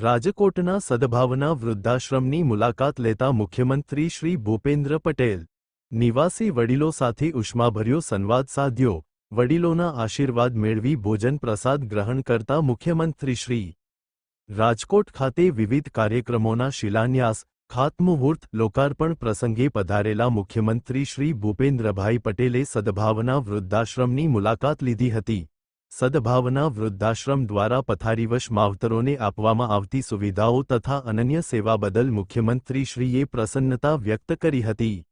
રાજકોટના સદભાવના વૃદ્ધાશ્રમની મુલાકાત લેતા મુખ્યમંત્રી શ્રી ભૂપેન્દ્ર પટેલ, નિવાસી વડીલો સાથે ઉષ્માભર્યો સંવાદ સાધ્યો. વડીલોના આશીર્વાદ મેળવી ભોજન પ્રસાદ ગ્રહણ કરતા મુખ્યમંત્રી શ્રી રાજકોટ ખાતે વિવિધ કાર્યક્રમોના શિલાન્યાસ, ખાતમુહૂર્ત, લોકાર્પણ પ્રસંગે પધારેલા મુખ્યમંત્રી શ્રી ભૂપેન્દ્રભાઈ પટેલે સદભાવના વૃદ્ધાશ્રમની મુલાકાત લીધી હતી. સદભાવના વૃદ્ધાશ્રમ દ્વારા પથારીવશ માવતરોને આપવામાં આવતી સુવિધાઓ તથા અનન્ય સેવા બદલ મુખ્યમંત્રીશ્રીએ પ્રસન્નતા વ્યક્ત કરી હતી.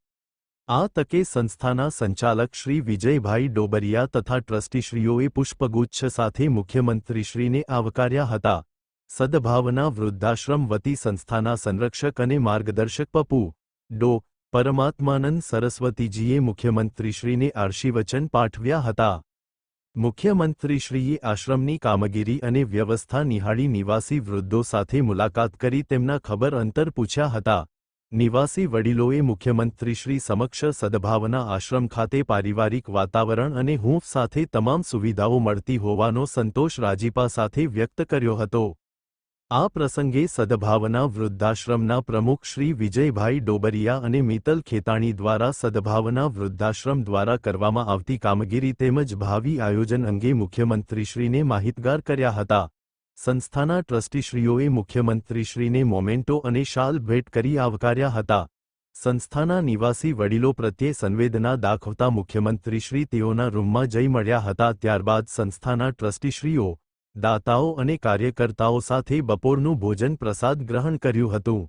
આ તકે સંસ્થાના સંચાલક શ્રી વિજયભાઈ ડોબરિયા તથા ટ્રસ્ટીશ્રીઓએ પુષ્પગુચ્છ સાથે મુખ્યમંત્રીશ્રીને આવકાર્યા હતા. સદભાવના વૃદ્ધાશ્રમ વતી સંસ્થાના સંરક્ષક અને માર્ગદર્શક પપુ. ડો. પરમાત્માનંદ સરસ્વતીજીએ મુખ્યમંત્રીશ્રીને આર્શીવચન પાઠવ્યા હતા. મુખ્યમંત્રીશ્રીએ આશ્રમની કામગીરી અને વ્યવસ્થા નિહાળી નિવાસી વૃદ્ધો સાથે મુલાકાત કરી તેમના ખબર અંતર પૂછ્યા હતા. નિવાસી વડીલોએ મુખ્યમંત્રીશ્રી સમક્ષ સદભાવના આશ્રમ ખાતે પારિવારિક વાતાવરણ અને હૂંફ સાથે તમામ સુવિધાઓ મળતી હોવાનો સંતોષ રાજીપા સાથે વ્યક્ત કર્યો હતો. આ પ્રસંગે સદભાવના વૃદ્ધાશ્રમના પ્રમુખ શ્રી વિજયભાઈ ડોબરિયા અને મિત્તલ ખેતાણી દ્વારા સદભાવના વૃદ્ધાશ્રમ દ્વારા કરવામાં આવતી કામગીરી તેમજ ભાવિ આયોજન અંગે મુખ્યમંત્રીશ્રીને માહિતગાર કર્યા હતા. સંસ્થાના ટ્રસ્ટીશ્રીઓએ મુખ્યમંત્રીશ્રીને મોમેન્ટો અને શાલ ભેટ કરી આવકાર્યા હતા. સંસ્થાના નિવાસી વડીલો પ્રત્યે સંવેદના દાખવતા મુખ્યમંત્રીશ્રી તેઓના રૂમમાં જઈ મળ્યા હતા, ત્યારબાદ સંસ્થાના ટ્રસ્ટીશ્રીઓ દાતાઓ અને કાર્યકર્તાઓ સાથે બપોરનું ભોજન પ્રસાદ ગ્રહણ કર્યું હતું.